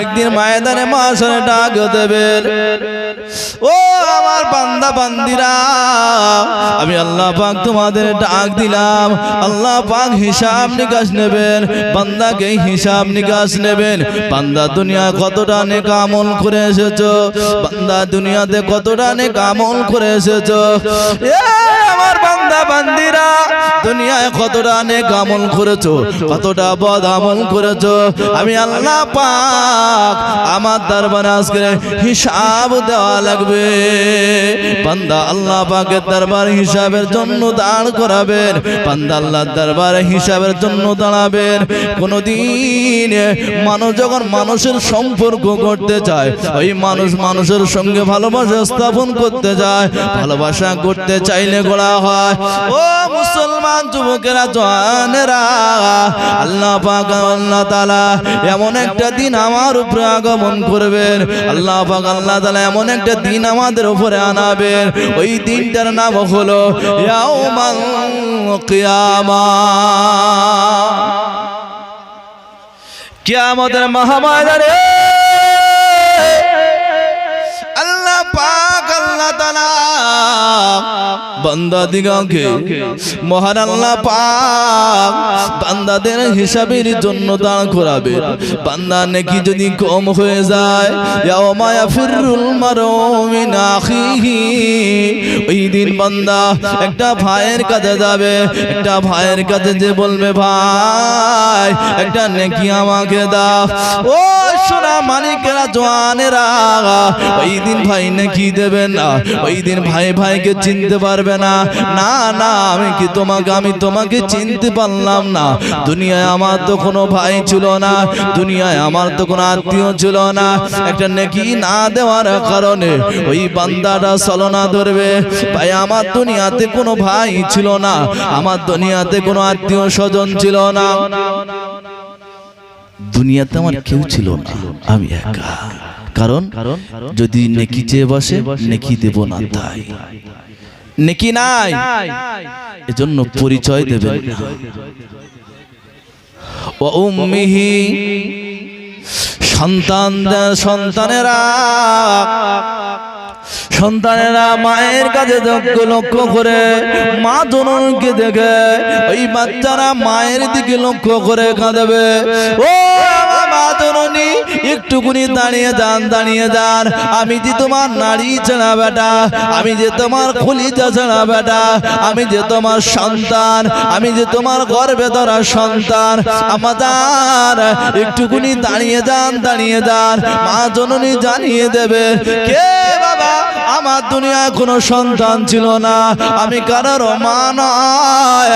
একদিন ময়দানে মাসরে ডাক দেবেন। ও আমার বান্দা, বান্দিরা, আমি আল্লাহ পাক তোমাদের ডাক দিলাম। আল্লাহ পাক হিসাব নিকাশ নেবেন, বান্দাকে হিসাব নিকাশ নেবেন। বান্দা দুনিয়া কতটা নেক আমল করে এসেছ? বান্দা দুনিয়াতে কতটা নেক আমল করে এসেছ? আমার বান্দা, বান্দিরা, দুনিয়ায় কতটা নেক আমল করেছ? কতটা বদ আমল করেছ? আমি আল্লাহ পাক আমার দরবারে আজকে হিসাব দেওয়া লাগবে। বান্দা আল্লাহ পাকের দরবার হিসাবের জন্য দাঁড় করাবেন বান্দা আল্লাহর দরবারে হিসাবের জন্য দাঁড়াবেন কোনদিন মানুষ যখন মানুষের সম্পর্ক করতে চায়, ওই মানুষ মানুষের সঙ্গে ভালোবাসা স্থাপন করতে যায়, ভালোবাসা করতে চাইলে গড়া হয়। ও মুসলমান যুবকেরা, জওয়ানেরা, আল্লাহ পাক আল্লাহ তাআলা এমন একটা দিন আমার উপরে আগমন করবেন। আল্লাহ পাক আল্লাহ তাআলা এমন একটা দিন আমাদের উপরে আনাবেন ওই দিনটার নাম হলো কিয়ামা। কিয়ামতের মহাময়দানে আল্লাহ পাক আল্লাহ তাআলা বান্দা দিগকে মহান আল্লাহ পাক বান্দাদের হিসাবের জন্য দাঁড় করাবে। বান্দা নাকি যদি কম হয়ে যায় ইয়াওমা ইয়াফিরুল মারউ মিন আখিহি। ওই দিন বান্দা একটা ভাইয়ের কাছে যাবে একটা ভাইয়ের কাছে যে বলবে ভাই একটা নেকি আমাকে দাও। ও সোনা মানিকেরা জওয়ানেরা ওই দিন ভাই নাকি দেবে না। ওই দিন ভাই ভাইকে চিনতে পারবে না। না না, আমি কি তোমাকে, আমি তোমাকে চিনতে পারলাম না। দুনিয়ায় আমার তো কোনো ভাই ছিল না, দুনিয়ায় আমার তো কোনো আত্মীয় ছিল না। একটা নেকি না দেওয়ার কারণে ওই বান্দাটা চলনা ধরবে। ভাই, আমার দুনিয়াতে কোনো ভাই ছিল না, আমার দুনিয়াতে কোনো আত্মীয় স্বজন ছিল না। দুনিয়াতে আমার কেউ ছিল না, আমি একা। কারণ যদি নেকি চেয়ে বসে, নেকি দেব না তাই। নেকি নাই? এজন্য পরিচয় দেবেন ও উম্মিহি সন্তান সন্তানেরা সন্তানেরা মায়ের কাছে যোগ্য লক্ষ্য করে মা জননকে দেখে ওই বাচ্চারা মায়ের দিকে লক্ষ্য করে কাঁদবে। ও একটুকুনি দাঁড়িয়ে যান দাঁড়িয়ে যান। আমি যে তোমার নারী ছাড়া বেটা, আমি যে তোমার খলিজা ছাড়া বেটা, আমি যে তোমার সন্তান, আমি যে তোমার গর্বে ধরা সন্তান। আমাদের, একটুকুনি দাঁড়িয়ে যান দাঁড়িয়ে যান। মা জননী জানিয়ে দেবে, কে বাবা? আমার দুনিয়া কোনো সন্তান ছিল না। আমি কারোর মা নয়।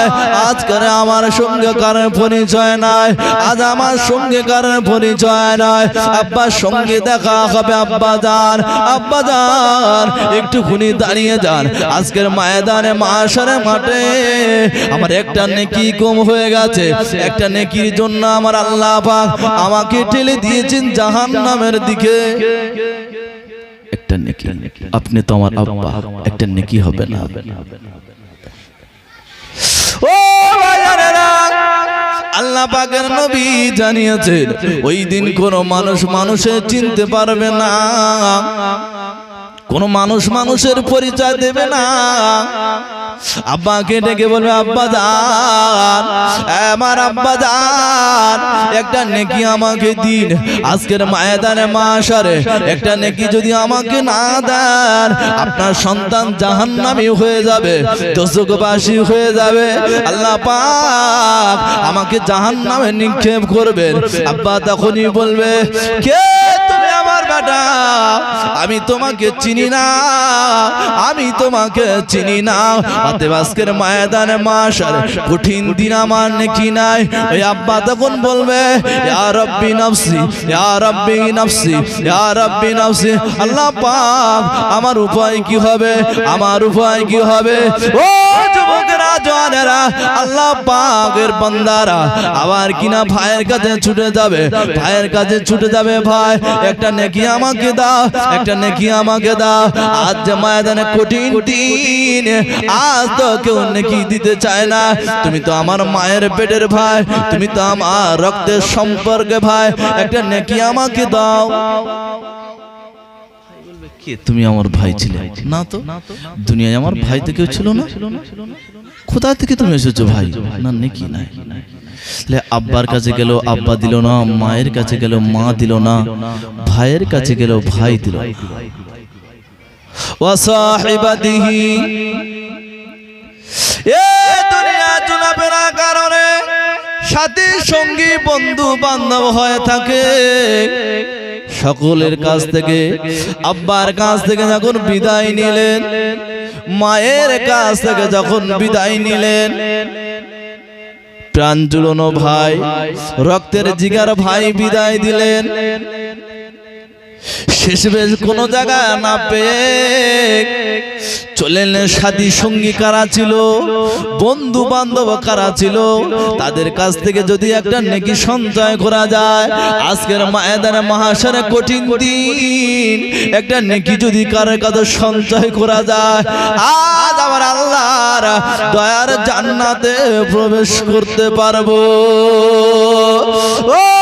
আজকের আমার সঙ্গে কারোর পরিচয় নাই। আজ আমার সঙ্গে কারোর পরিচয় নাই। আব্বার সঙ্গে দেখা হবে, আব্বা যান আব্বা যান। একটুখানি দাঁড়িয়ে যান। আজকের ময়দানে মাসারে মাঠে আমার একটা নেকি কম হয়ে গেছে। একটা নেকির জন্য আমার আল্লাহ পাক আমাকে ঠেলে দিয়েছেন জাহান নামের দিকে। একটা নেকি। আপনি তো আমার আব্বা, একটা নেকি হবে না। ও আল্লাহ পাকের নবী জানিয়েছেন, ওই দিন কোন মানুষ মানুষে চিনতে পারবে না। কোন মানুষ মানুষের পরিচয় দেবে না। আব্বাকে ডেকে বলবে আব্বা যান আমার আব্বা যান একটা নেকি আমাকে দিন। আজকের মায়েদানে মাসারে একটা নেকি যদি আমাকে না দেন, আপনার সন্তান জাহান্নামী হয়ে যাবে দোষকবাসী হয়ে যাবে। আল্লাহ পাক আমাকে জাহান্নামে নিক্ষেপ করবেন। আব্বা তখনই বলবে, কে তুমি আমার বেটা? আমি তোমাকে চিনি না, আমি তোমাকে চিনি না। অতএব আজকের ময়দানে মাসার কঠিন দিন আমার নাকি নাই। ওই আব্বা তখন বলবে, ইয়া রব্বি নফসি, ইয়া রব্বি নফসি, ইয়া রব্বি নফসি। আল্লাহ পাক, আমার উপায় কি হবে? আমার উপায় কি হবে? ও যুবকেরা জওয়ানেরা আল্লাহ পাকের বান্দারা, আবার কিনা ভাইয়ের কাছে ছুটে যাবে? ভাইয়ের কাছে ছুটে যাবে ভাই, একটা নেকি আমাকে দাও, একটা নেকি আমাকে দাও। আজ ময়দানে কঠিন দিন আজ তো কেউ নেকি দিতে চায় না। তুমি তো আমার মায়ের পেটের ভাই, তুমি তো আমার রক্তের সম্পর্কে ভাই। একটা নেকি আমাকে দাও। তুমি আমার ভাই ছিলে? না তো? দুনিয়ায় আমার ভাই তো কেউ ছিল না? কোথা থেকে তুমি এসেছ ভাই? না, নাকি নাই। আব্বার কাছে গেল, আব্বা দিল না, মায়ের কাছে গেল, মা দিল না, ভাইয়ের কাছে গেল, ভাই দিল ওয়াসাহিবাতিহি এ দুনিয়া চলাফেরার কারণে সাথী, সঙ্গী বন্ধু বান্ধব হয়ে থাকে। সকলের কাছ থেকে, আব্বার কাছ থেকে যখন বিদায় নিলেন, মায়ের কাছ থেকে যখন বিদায় নিলেন, প্রাণ জুড়ানো ভাই, রক্তের জিগার ভাই বিদায় দিলেন। শেষ বেশ কোনো জায়গা না পেয়ে চলেন সাথী সঙ্গী কারা ছিল? বন্ধু বান্ধব কারা ছিল? তাদের কাছ থেকে যদি একটা নেকি সঞ্চয় করা যায়, আজকের মায়েদানে মহাশারে কঠিন দিন। একটা নেকি যদি কারোর কাছে সঞ্চয় করা যায়, আজ আমার আল্লাহর দয়ার জান্নাতে প্রবেশ করতে পারব। ও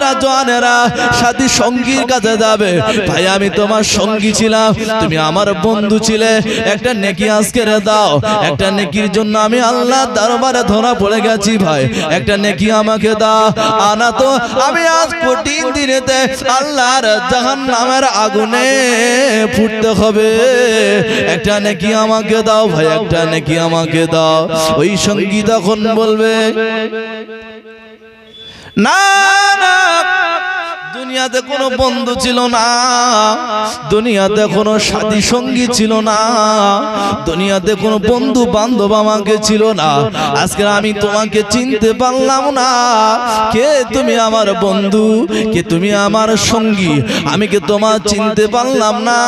যুবকেরা জওয়ানেরা সাথী সঙ্গীর কাছে যাবে। ভাই, আমি তোমার সঙ্গী ছিলাম। তুমি আমার বন্ধু ছিলে। একটা নেকি আজকে দাও। একটা নেকির জন্য আমি আল্লাহ দরবারে ধরা পড়ে গেছি ভাই। একটা নেকি আমাকে দাও। আনা তো আমি আজ কঠিন দিনেতে আল্লাহর জাহান নামের আগুনে ফুটতে হবে। একটা নেকি আমাকে দাও ভাই, একটা নেকি আমাকে দাও। ওই সঙ্গী তখন বলবে, না দুনিয়াতে কোনো বন্ধু ছিল না। দুনিয়াতে কোনো সাথী সঙ্গী ছিল না। দুনিয়াতে কোনো বন্ধু বান্ধব আমাকে ছিল না। আজকে আমি তোমাকে চিনতে পারলাম না। কে তুমি আমার বন্ধু? কে তুমি আমার সঙ্গী? আমি কে তোমার চিনতে পারলাম না?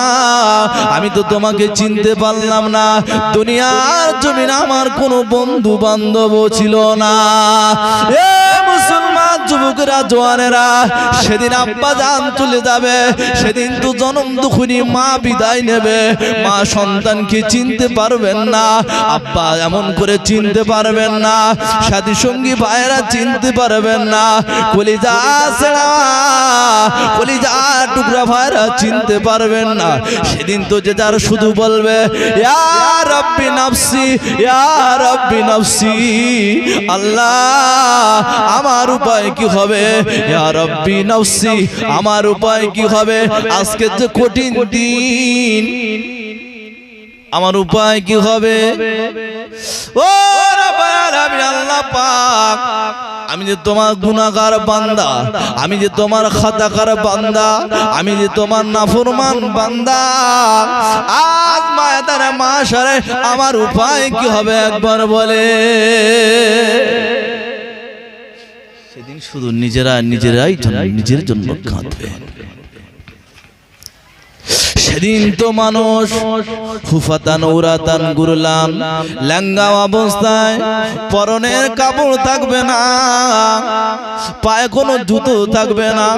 আমি তো তোমাকে চিনতে পারলাম না। দুনিয়ার জমিন আমার কোনো বন্ধু বান্ধব ছিল না। এ মুসলমান যুবকরা জোয়ানেরা সেদিন আব্বা জান চলে যাবে, সেদিন তো জনম দুখুনি মা বিদায় নেবে। মা সন্তানকে চিনতে পারবেন না, আব্বা এমন করে চিনতে পারবেন না সাথী সঙ্গী ভাইয়েরা চিনতে পারবেন না। কলিজা সেরা কলিজা টুকরা ভাইরা চিনতে পারবেন না। সেদিন তো যে যার শুধু বলবে রব্বি নাফসি রব্বি নাফসি, আল্লাহ, আমার উপায় কি হবে? রব্বি নাফসি আমার উপায় কি হবে? আজকে যে কঠিন দিন আমার উপায় কি হবে? ও আমি আল্লাহ পাক আমি যে তোমার গুনাহগার বান্দা আমি যে তোমার খাতাকার বান্দা আমি যে তোমার নাফরমান বান্দা আজ মায়াতারে মাসারে আমার উপায় কি হবে একবার বলে সেদিন শুধু নিজেরা নিজেরাই নিজের জন্য কাঁদবে। সেদিন তো মানুষ হুফাতান উরাতান গুরলান ল্যাঙ্গা অবস্থায় পরনের কাপড় থাকবে না, পায়ে কোনো জুতো থাকবে না,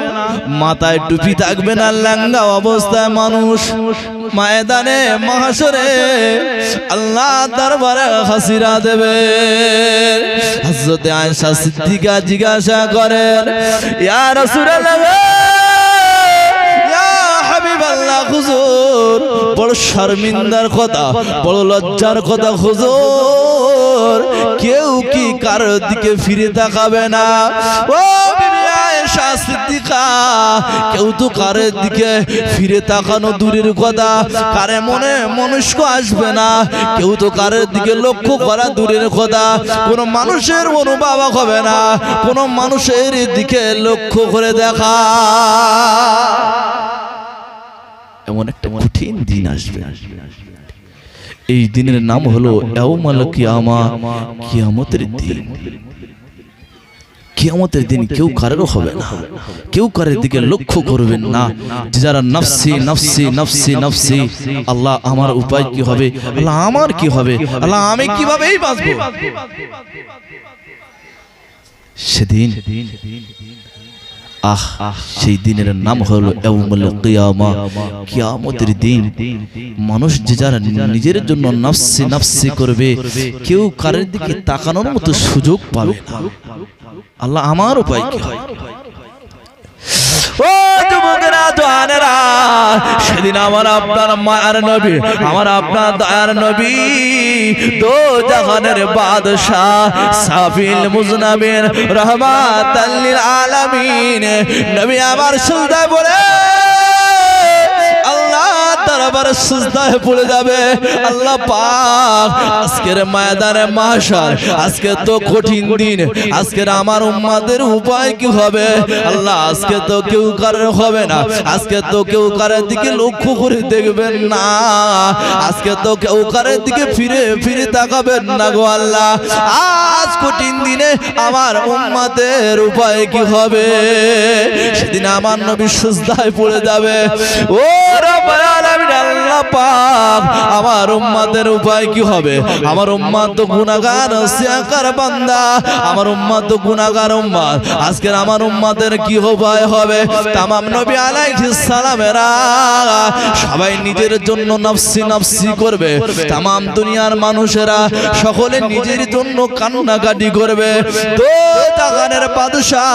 মাথায় টুপি থাকবে না ল্যাঙ্গা অবস্থায় মানুষ ময়দানে মহাসরে আল্লাহ দরবারে হাসিরা দেবে। হযরতে আয়েশা সিদ্দিকা জিজ্ঞাসা করেন, ইয়া রাসূলুল্লাহ হুজুর। বড় শর্মিন্দার কথা, বড় লজ্জার কথা হুজুর। কেউ কি কারোর দিকে ফিরে তাকাবে না? ও কেউ তো কারের দিকে ফিরে তাকানো দূরের কথা, কারে মনে মনুষ্য আসবে না? কেউ তো কারের দিকে লক্ষ্য করা দূরের কথা, কোন মানুষের অনুভব হবে না, কোন মানুষের দিকে লক্ষ্য করে দেখা। এমন একটা কঠিন দিন আসবে। এই দিনের নাম হলো ইয়াউমাল কিয়ামা, কিয়ামতের দিন। কিয়ামতের দিন কেউ কারোর হবে না। কেউ কারের দিকে লক্ষ্য করবেন না। যে যারা নফসি নফসি নফসি নফসি, আল্লাহ আমার উপায় কি হবে? আল্লাহ আমার কি হবে? আল্লাহ আমি কীভাবে সেদিন আহ, সেই দিনের নাম হলো কিয়ামতের দিন মানুষ যে যারা নিজের জন্য নফসি নফসি করবে, কেউ কারের দিকে তাকানোর মতো সুযোগ পাবে আল্লাহ আমার উপায় কি হয়? সেদিন আমার আপনার মায়ার নবী, আমার আপনার দয়ার নবী, দো জাহানের বাদশাহ সাফিল মুজনাবিন রহমাত আলামিন, নবী আমার সুলদা বলে দরবার সুজদায় পড়ে যাবে। আল্লাহ পাক আজকের ময়দানে মাশার আজকে তো কঠিন দিন, আজকের আমার উম্মাদের উপায় কি হবে? আল্লাহ, আজকে তো কেউ কারোর হবে না, আজকে তো কেউ কারের দিকে লক্ষ্য করে দেখবেন না। আজকে তো কেউ কারের দিকে ফিরে ফিরে তাকাবেন না গো আল্লাহ। আজ কঠিন দিনে আমার উম্মাদের উপায় কি হবে? সেদিন আমার নবী সুজদায় পড়ে যাবে। ও রব্বুল আলামিন! আমার উম্মাদের উপায় কি হবে? আমার উম্মাত তো গুনাহগার, সিয়াকার বান্দা। আমার উম্মাত তো গুনাহগার উম্মাত আজকের আমার উম্মাদের কি উপায় হবে? তামাম নবী আলাইহিস সালামেরা সবাই নিজের জন্য নফসি নফসি করবে। তামাম দুনিয়ার মানুষেরা সকলে নিজের জন্য কান্নাকাটি করবে। তো জাগানের বাদশাহ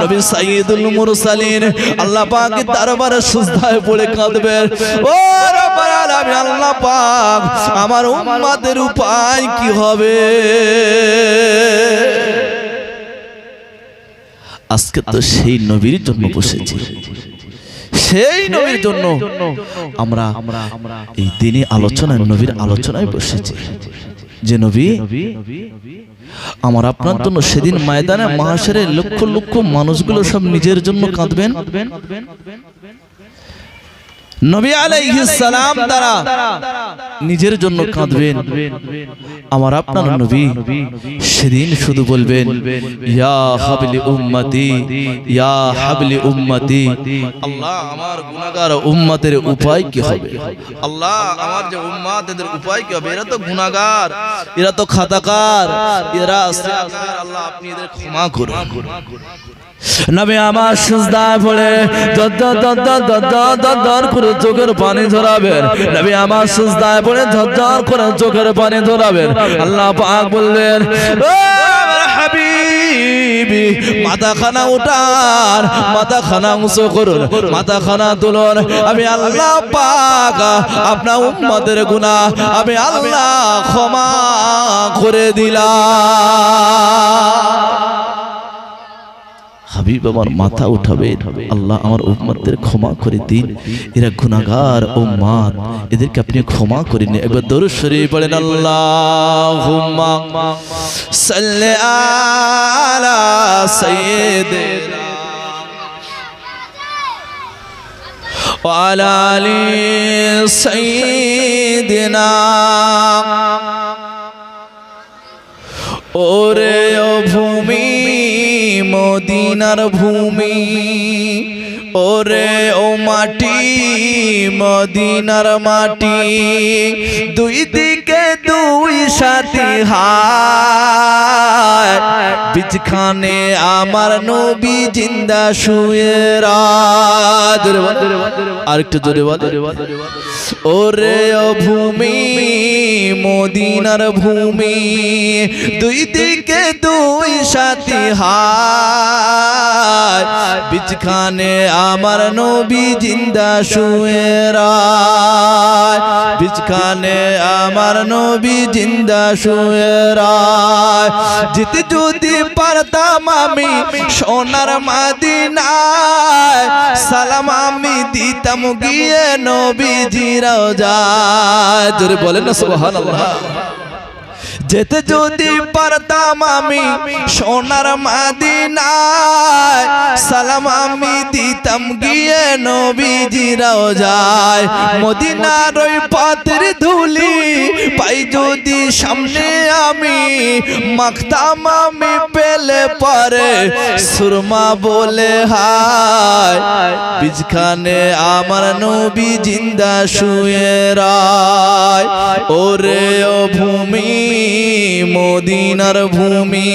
নবী সাইয়্যিদুল মুরসালিন আল্লাহ পাক দরবারে সুজদায় পড়ে কাঁদবে। ও রব্বুল আলামিন আল্লাহ পাক আমার উম্মতের উপায় কি হবে? আজকে তো সেই নবীর জন্য বসেছি। সেই নবীর জন্য আমরা এই দিনে আলোচনায় নবীর আলোচনায় বসেছি। যে নবী আমার আপনার জন্য সেদিন ময়দানে মহাশারে লক্ষ লক্ষ মানুষগুলো সব নিজের জন্য কাঁদবেন। নবী আলাইহিস সালাম তারা নিজের জন্য কাঁদবেন। আমার আপনার নবী সেদিন শুধু বলবেন ইয়া হাবলি উম্মতি ইয়া হাবলি উম্মতি আল্লাহ আমার গুনাহগার উম্মতের উপায় কি হবে? আল্লাহ আমার যে উম্মত এদের উপায় কি হবে? এরা তো গুনাহগার এরা তো খাতাকার এরা আল্লাহ আপনি এদের ক্ষমা করুন। নবী আমার সুজদায় পড়ে করে চোখের পানি ধরাবেন। নবী আমার সুজদায় পড়ে দদ্দর করে চোখের পানি ধরাবেন। আল্লাহ পাক বললেন উঁচু করুন আমি আল্লাহ পাক, আপনার উম্মতের গুনাহ আমি আল্লাহ ক্ষমা করে দিলাম। হাবিব আমার মাথা উঠাবে আল্লাহ আমার উম্মতদের ক্ষমা করে দিন এরা গুনাহগার উম্মত এদেরকে আপনি ক্ষমা করে নিন একবার দরুদ শরীফ পড়েন আল্লাহুম্মা সাল্লি আলা সাইয়্যিদিনা وعلى آل سيدنا ওরে ও ভূমি মদিনার ভূমি। ওরে ও মাটি, মদিনার মাটি। দুই দিকে দুই সাথী বিচখানে আমার নবী জিন্দা শুয়ে রাত। আর একটু জোরে ওরে ও ভূমি, মদিনার ভূমি। দুই দিকে দুই সাথী হায়। বিচখানে আমার নবী জিন্দা শুয়ে বিচখানে আমার নবী জিন্দা শুয়ে রায়। জিতে যদি পারতাম আমি সোনার মাদিনায়। সালাম আমি দিতাম গিয়ে নবী নবীজিরাও যায় জোরে বলেন না সুবহানাল্লাহ। যেতে যদি পারতাম আমি সোনার মাদিনায় সালাম আমি দিতাম গিয়ে নবীজিরাও যায় মদিনার ওই পাতের ধুলি পাই যদি সামনে আমি মাখতাম আমি পেলে পারে সুরমা বলে হায়। বীজখানে আমার নবী জিন্দা শুয়ে রায়। ওরে ও ভূমি মদিনার ভূমি,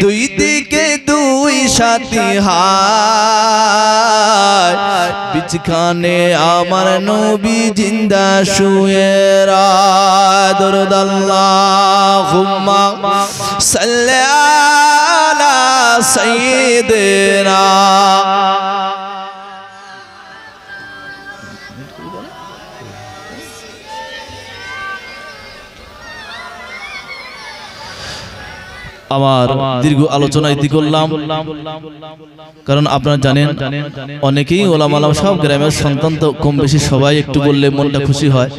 দুই দিকে দুই সাথী হায়। বিচখানে আমার নবী জিন্দা শুয়ে রায়। দরুদ আল্লাহুম্মা সাল্লি আলা আমার দীর্ঘ আলোচনা ইতি করলাম কারণ আপনারা জানেন অনেকেই ওলামালাম সব গ্রামের সন্তান তো কম বেশি সবাই একটু বললে মনটা খুশি হয়।